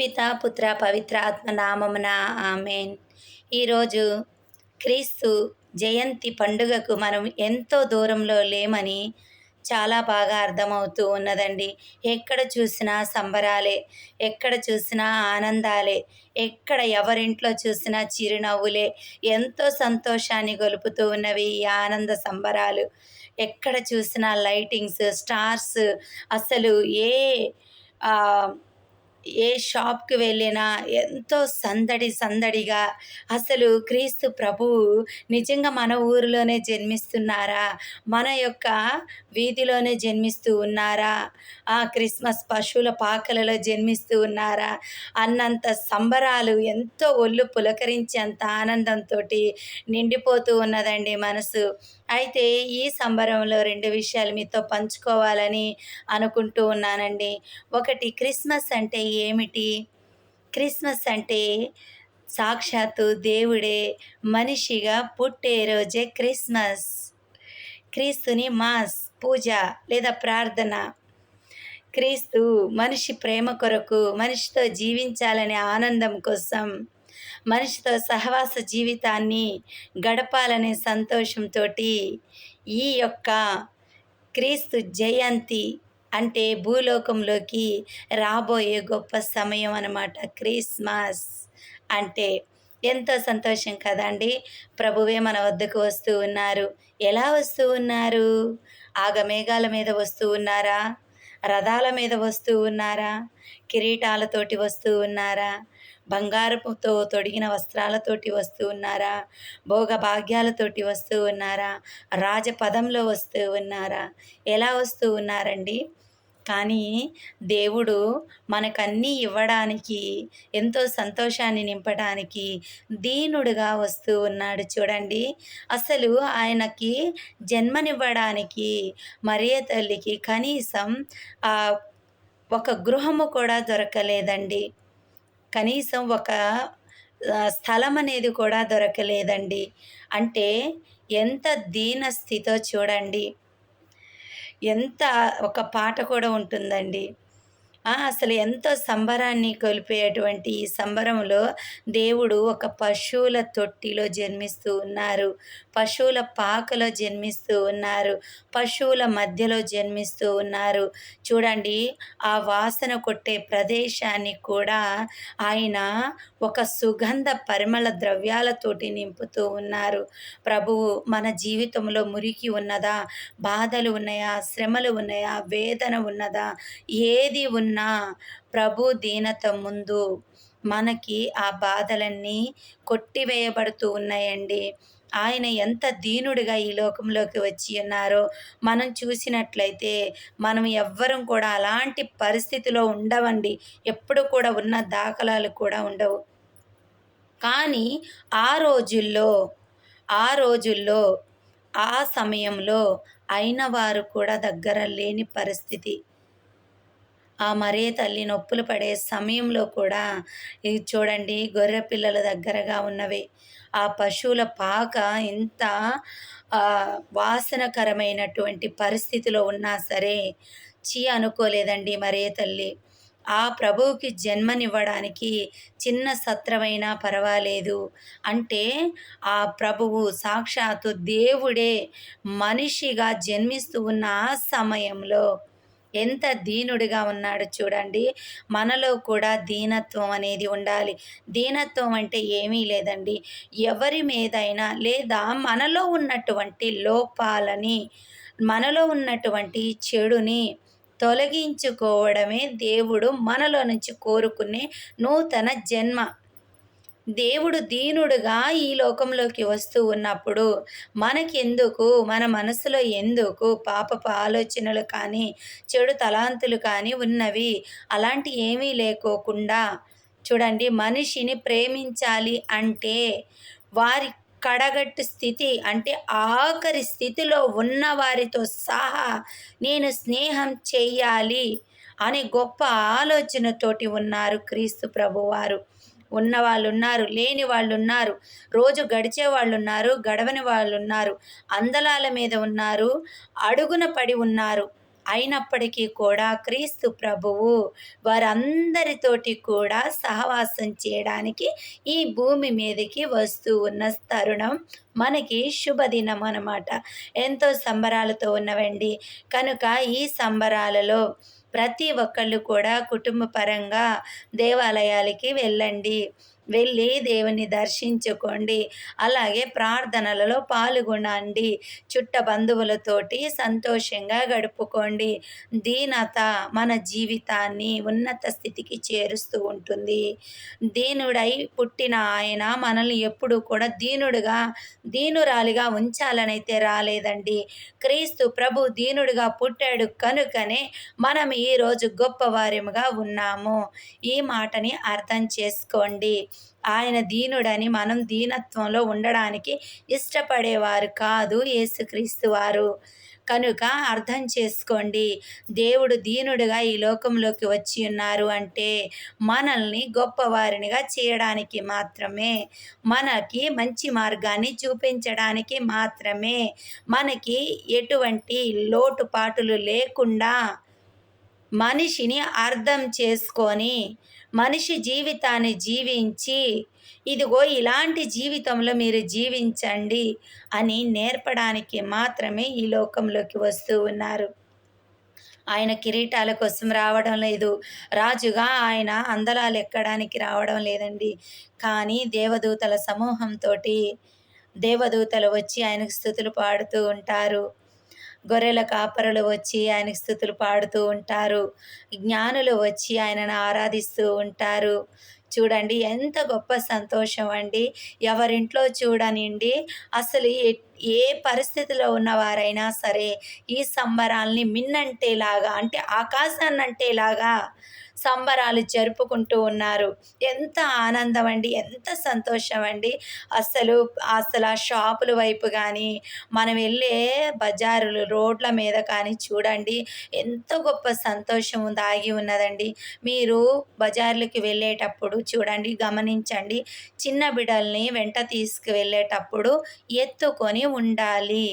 పితా పుత్ర పవిత్ర ఆత్మ నామమున ఆమెన్. ఈరోజు క్రీస్తు జయంతి పండుగకు మనం ఎంతో దూరంలో లేమని చాలా బాగా అర్థమవుతూ ఉన్నదండి. ఎక్కడ చూసినా సంబరాలే ఎక్కడ చూసినా ఆనందాలే ఎక్కడ ఎవరింట్లో చూసినా చిరునవ్వులే ఎంతో సంతోషాన్ని గొలుపుతూ ఉన్నవి ఈ ఆనంద సంబరాలు. ఎక్కడ చూసినా లైటింగ్స్ స్టార్స్ అసలు ఏ ఏ షాప్కి వెళ్ళినా ఎంతో సందడి సందడిగా అసలు క్రీస్తు ప్రభువు నిజంగా మన ఊరిలోనే జన్మిస్తున్నారా? మన యొక్క వీధిలోనే జన్మిస్తూ ఉన్నారా? ఆ క్రిస్మస్ పశువుల పాకలలో జన్మిస్తూ ఉన్నారా? అన్నంత సంబరాలు ఎంతో ఒళ్ళు పులకరించేంత ఆనందంతో నిండిపోతూ ఉన్నదండి మనసు. అయితే ఈ సంబరంలో రెండు విషయాలు మీతో పంచుకోవాలని అనుకుంటూ ఉన్నానండి. ఒకటి క్రిస్మస్ అంటే ఏమిటి? క్రిస్మస్ అంటే సాక్షాత్తు దేవుడే మనిషిగా పుట్టే రోజే క్రిస్మస్. క్రీస్తుని మాస్ పూజ లేదా ప్రార్థన. క్రీస్తు మనిషి ప్రేమ కొరకు మనిషితో జీవించాలనే ఆనందం కోసం మనిషితో సహవాస జీవితాన్ని గడపాలనే సంతోషంతో ఈ యొక్క క్రీస్తు జయంతి అంటే భూలోకంలోకి రాబోయే గొప్ప సమయం అన్నమాట. క్రిస్మస్ అంటే ఎంతో సంతోషం కదండి ప్రభువే మన వద్దకు వస్తూ ఉన్నారు. ఎలా వస్తూ ఉన్నారు? ఆగమేఘాల మీద వస్తూ ఉన్నారా? రథాల మీద వస్తూ ఉన్నారా? కిరీటాలతోటి వస్తూ ఉన్నారా? బంగారపుతో తొడిగిన వస్త్రాలతోటి వస్తూ ఉన్నారా? భోగ భాగ్యాలతోటి వస్తూ ఉన్నారా? రాజపదంలో వస్తూ ఉన్నారా? ఎలా వస్తూ ఉన్నారండి? కానీ దేవుడు మనకన్నీ ఇవ్వడానికి ఎంతో సంతోషాన్ని నింపడానికి దీనుడుగా వస్తూ ఉన్నాడు చూడండి. అసలు ఆయనకి జన్మనివ్వడానికి మరియ తల్లికి కనీసం ఒక గృహము కూడా దొరకలేదండి. కనీసం ఒక స్థలం అనేది కూడా దొరకలేదండి. అంటే ఎంత దీన స్థితో చూడండి. ఎంత ఒక పాట కూడా ఉంటుందండి. అసలు ఎంతో సంబరాన్ని కొలిపేటువంటి ఈ సంబరంలో దేవుడు ఒక పశువుల తొట్టిలో జన్మిస్తూ ఉన్నారు. పశువుల పాకలో జన్మిస్తూ ఉన్నారు. పశువుల మధ్యలో జన్మిస్తూ ఉన్నారు. చూడండి ఆ వాసన కొట్టే ప్రదేశాన్ని కూడా ఆయన ఒక సుగంధ పరిమళ ద్రవ్యాలతోటి నింపుతూ ఉన్నారు. ప్రభువు మన జీవితంలో మురికి ఉన్నదా? బాధలు ఉన్నాయా? శ్రమలు ఉన్నాయా? వేదన ఉన్నదా? ఏది ఉన్న ప్రభు దీనత ముందు మనకి ఆ బాధలన్నీ కొట్టివేయబడుతూ ఉన్నాయండి. ఆయన ఎంత దీనుడిగా ఈ లోకంలోకి వచ్చి ఉన్నారో మనం చూసినట్లయితే మనం ఎవ్వరం కూడా అలాంటి పరిస్థితిలో ఉండవండి. ఎప్పుడు కూడా ఉన్న దాఖలాలు కూడా ఉండవు. కానీ ఆ రోజుల్లో ఆ రోజుల్లో ఆ సమయంలో అయిన వారు కూడా దగ్గర లేని పరిస్థితి. ఆ మరే తల్లి నొప్పులు పడే సమయంలో కూడా ఇది చూడండి గొర్రె పిల్లల దగ్గరగా ఉన్నవి. ఆ పశువుల పాక ఎంత వాసనకరమైనటువంటి పరిస్థితిలో ఉన్నా సరే చీ అనుకోలేదండి మరే తల్లి. ఆ ప్రభువుకి జన్మనివ్వడానికి చిన్న సత్రమైనా పర్వాలేదు. అంటే ఆ ప్రభువు సాక్షాత్తు దేవుడే మనిషిగా జన్మిస్తూ ఉన్న ఆ సమయంలో ఎంత దీనుడిగా ఉన్నాడు చూడండి. మనలో కూడా దీనత్వం అనేది ఉండాలి. దీనత్వం అంటే ఏమీ లేదండి. ఎవరి మీదైనా లేదా మనలో ఉన్నటువంటి లోపాలని మనలో ఉన్నటువంటి చెడుని తొలగించుకోవడమే దేవుడు మనలో నుంచి కోరుకునే నూతన జన్మ. దేవుడు దీనుడుగా ఈ లోకంలోకి వస్తూ ఉన్నప్పుడు మనకెందుకు? మన మనసులో ఎందుకు? పాపపు ఆలోచనలు కానీ చెడు తలాంతులు కానీ ఉన్నవి. అలాంటి ఏమీ లేకోకుండా చూడండి మనిషిని ప్రేమించాలి అంటే వారి కడగట్టు స్థితి అంటే ఆఖరి స్థితిలో ఉన్న వారితో సహా నేను స్నేహం చెయ్యాలి అనే గొప్ప ఆలోచనతోటి ఉన్నారు క్రీస్తు ప్రభువారు. ఉన్న వాళ్ళు ఉన్నారు లేని వాళ్ళు ఉన్నారు రోజు గడిచే వాళ్ళు ఉన్నారు గడవని వాళ్ళు ఉన్నారు అందలాల మీద ఉన్నారు అడుగున పడి ఉన్నారు. అయినప్పటికీ కూడా క్రీస్తు ప్రభువు వారందరితోటి కూడా సహవాసం చేయడానికి ఈ భూమి మీదకి వస్తూ ఉన్న తరుణం మనకి శుభదినం అన్నమాట. ఎంతో సంబరాలతో ఉన్నవండి. కనుక ఈ సంబరాలలో ప్రతి ఒక్కళ్ళు కూడా కుటుంబ పరంగా దేవాలయాలకి వెళ్ళండి. వెళ్ళి దేవుని దర్శించుకోండి. అలాగే ప్రార్థనలలో పాల్గొనండి. చుట్ట బంధువులతోటి సంతోషంగా గడుపుకోండి. దీనత మన జీవితాన్ని ఉన్నత స్థితికి చేరుస్తూ ఉంటుంది. దీనుడై పుట్టిన ఆయన మనల్ని ఎప్పుడు కూడా దీనుడుగా దీనురాలిగా ఉంచాలనైతే రాలేదండి. క్రీస్తు ప్రభు దీనుడుగా పుట్టాడు కనుకనే మనం ఈరోజు గొప్పవారిముగా ఉన్నాము. ఈ మాటని అర్థం చేసుకోండి. ఆయన దీనుడని మనం దీనత్వంలో ఉండడానికి ఇష్టపడేవారు కాదు యేసుక్రీస్తు వారు. కనుక అర్థం చేసుకోండి దేవుడు దీనుడుగా ఈ లోకంలోకి వచ్చి ఉన్నారు అంటే మనల్ని గొప్పవారినిగా చేయడానికి మాత్రమే మనకి మంచి మార్గాన్ని చూపించడానికి మాత్రమే మనకి ఎటువంటి లోటుపాటులు లేకుండా మనిషిని అర్థం చేసుకొని మనిషి జీవితాన్ని జీవించి ఇదిగో ఇలాంటి జీవితంలో మీరు జీవించండి అని నేర్పడానికి మాత్రమే ఈ లోకంలోకి వస్తూ ఉన్నారు. ఆయన కిరీటాల కోసం రావడం లేదు. రాజుగా ఆయన అందలాలు ఎక్కడానికి రావడం లేదండి. కానీ దేవదూతల సమూహంతో దేవదూతలు వచ్చి ఆయనకు స్థుతులు పాడుతూ ఉంటారు. గొర్రెల కాపరులు వచ్చి ఆయన స్థుతులు పాడుతూ ఉంటారు. జ్ఞానులు వచ్చి ఆయనను ఆరాధిస్తూ ఉంటారు. చూడండి ఎంత గొప్ప సంతోషం అండి. ఎవరింట్లో చూడనిండి అసలు ఏ పరిస్థితిలో ఉన్నవారైనా సరే ఈ సంబరాల్ని మిన్నంటేలాగా అంటే ఆకాశాన్నంటేలాగా సంబరాలు జరుపుకుంటూ ఉన్నారు. ఎంత ఆనందం అండి ఎంత సంతోషం అండి అసలు అసలు ఆ షాపుల వైపు కానీ మనం వెళ్ళే బజారులు రోడ్ల మీద కానీ చూడండి ఎంత గొప్ప సంతోషం దాగి ఉన్నదండి. మీరు బజార్లకి వెళ్ళేటప్పుడు చూడండి గమనించండి చిన్న బిడ్డల్ని వెంట తీసుకువెళ్ళేటప్పుడు ఎత్తుకొని ఉండాలి.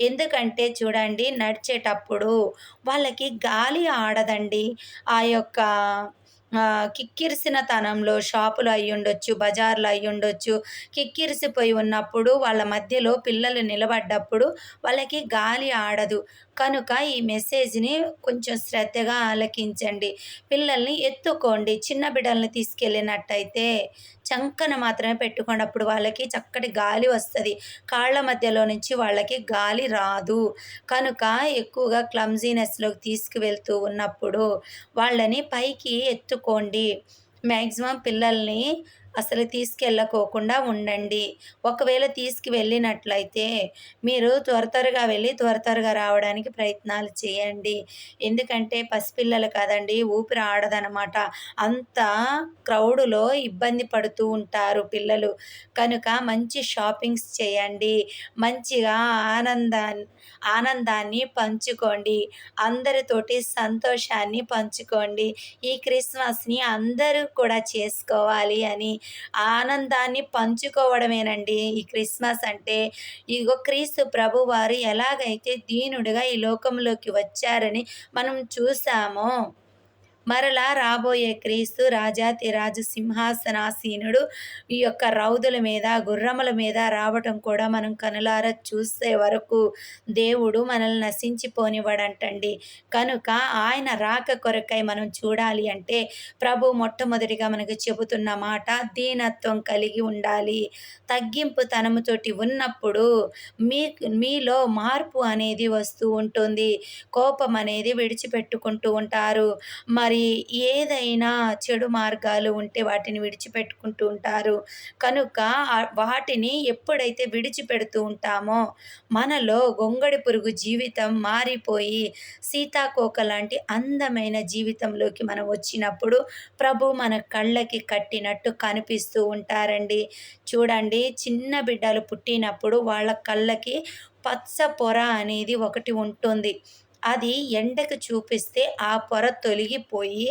ఎందుకంటే చూడండి నడిచేటప్పుడు వాళ్ళకి గాలి ఆడదండి. ఆ యొక్క కిక్కిరిసిన తనంలో షాపులు అయి ఉండొచ్చు బజార్లు అయి ఉండొచ్చు కిక్కిరిసిపోయి ఉన్నప్పుడు వాళ్ళ మధ్యలో పిల్లలు నిలబడ్డప్పుడు వాళ్ళకి గాలి ఆడదు. కనుక ఈ మెసేజ్ని కొంచెం శ్రద్ధగా ఆలకించండి. పిల్లల్ని ఎత్తుకోండి. చిన్న బిడ్డల్ని తీసుకెళ్ళినట్టయితే చంకన మాత్రమే పెట్టుకోండి. అప్పుడు వాళ్ళకి చక్కటి గాలి వస్తుంది. కాళ్ళ మధ్యలో నుంచి వాళ్ళకి గాలి రాదు. కనుక ఎక్కువగా క్లమ్జీనెస్లోకి తీసుకువెళ్తూ ఉన్నప్పుడు వాళ్ళని పైకి ఎత్తుకోండి. మ్యాక్సిమం పిల్లల్ని అసలు తీసుకెళ్ళకోకుండా ఉండండి. ఒకవేళ తీసుకువెళ్ళినట్లయితే మీరు త్వర త్వరగా వెళ్ళి త్వర త్వరగా రావడానికి ప్రయత్నాలు చేయండి. ఎందుకంటే పసిపిల్లలు కదండి ఊపిరి ఆడదనమాట. అంత క్రౌడులో ఇబ్బంది పడుతూ ఉంటారు పిల్లలు. కనుక మంచి షాపింగ్స్ చేయండి. మంచిగా ఆనందాన్ని ఆనందాన్ని పంచుకోండి. అందరితోటి సంతోషాన్ని పంచుకోండి. ఈ క్రిస్మస్ని అందరూ కూడా చేసుకోవాలి అని ఆనందాన్ని పంచుకోవడమేనండి. ఈ క్రిస్మస్ అంటే ఇగో క్రీస్తు ప్రభు వారు ఎలాగైతే దీనుడిగా ఈ లోకంలోకి వచ్చారని మనం చూసామో. మరలా రాబోయే క్రీస్తు రాజాతి రాజు సింహాసనాసీనుడు ఈ యొక్క రౌదుల మీద గుర్రముల మీద రావటం కూడా మనం కనులార చూసే వరకు దేవుడు మనల్ని నశించిపోనివ్వడంటండి. కనుక ఆయన రాక కొరకై మనం చూడాలి అంటే ప్రభు మొట్టమొదటిగా మనకు చెబుతున్న మాట దీనత్వం కలిగి ఉండాలి. తగ్గింపు తనముతోటి ఉన్నప్పుడు మీ మీలో మార్పు అనేది వస్తూ ఉంటుంది. కోపం అనేది విడిచిపెట్టుకుంటూ ఉంటారు. మరి మరి ఏదైనా చెడు మార్గాలు ఉంటే వాటిని విడిచిపెట్టుకుంటూ ఉంటారు. కనుక వాటిని ఎప్పుడైతే విడిచిపెడుతూ ఉంటామో మనలో గొంగడి పురుగు జీవితం మారిపోయి సీతాకోక లాంటి అందమైన జీవితంలోకి మనం వచ్చినప్పుడు ప్రభు మన కళ్ళకి కట్టినట్టు కనిపిస్తూ ఉంటారండి. చూడండి చిన్న బిడ్డలు పుట్టినప్పుడు వాళ్ళ కళ్ళకి పచ్చ పొర అనేది ఒకటి ఉంటుంది. అది ఎండకు చూపిస్తే ఆ పొర తొలగిపోయి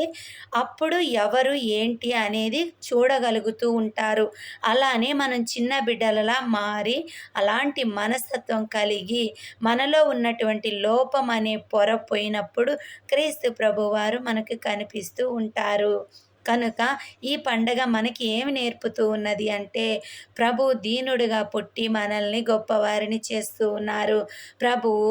అప్పుడు ఎవరు ఏంటి అనేది చూడగలుగుతూ ఉంటారు. అలానే మనం చిన్న బిడ్డలలా మారి అలాంటి మనస్తత్వం కలిగి మనలో ఉన్నటువంటి లోపం అనే పొర పోయినప్పుడు క్రీస్తు ప్రభువారు మనకు కనిపిస్తూ ఉంటారు. కనుక ఈ పండగ మనకి ఏమి నేర్పుతూ ఉన్నది అంటే ప్రభు దీనుడుగా పుట్టి మనల్ని గొప్పవారిని చేస్తూ ఉన్నారు. ప్రభువు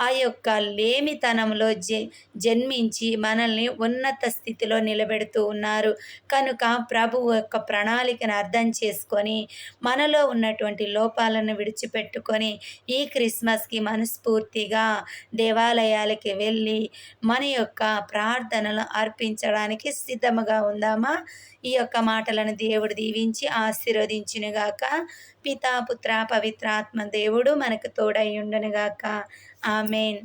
ఆ యొక్క లేమితనంలో జ జన్మించి మనల్ని ఉన్నత స్థితిలో నిలబెడుతూ ఉన్నారు. కనుక ప్రభువు యొక్క ప్రణాళికను అర్థం చేసుకొని మనలో ఉన్నటువంటి లోపాలను విడిచిపెట్టుకొని ఈ క్రిస్మస్కి మనస్ఫూర్తిగా దేవాలయాలకి వెళ్ళి మన యొక్క ప్రార్థనలు అర్పించడానికి సిద్ధముగా పొందామా ఈ యొక్క మాటలను దేవుడు దీవించి ఆశీర్వదించునుగాక. పితాపుత్ర పవిత్రాత్మ దేవుడు మనకు తోడై ఉండునుగాక. ఆమెన్.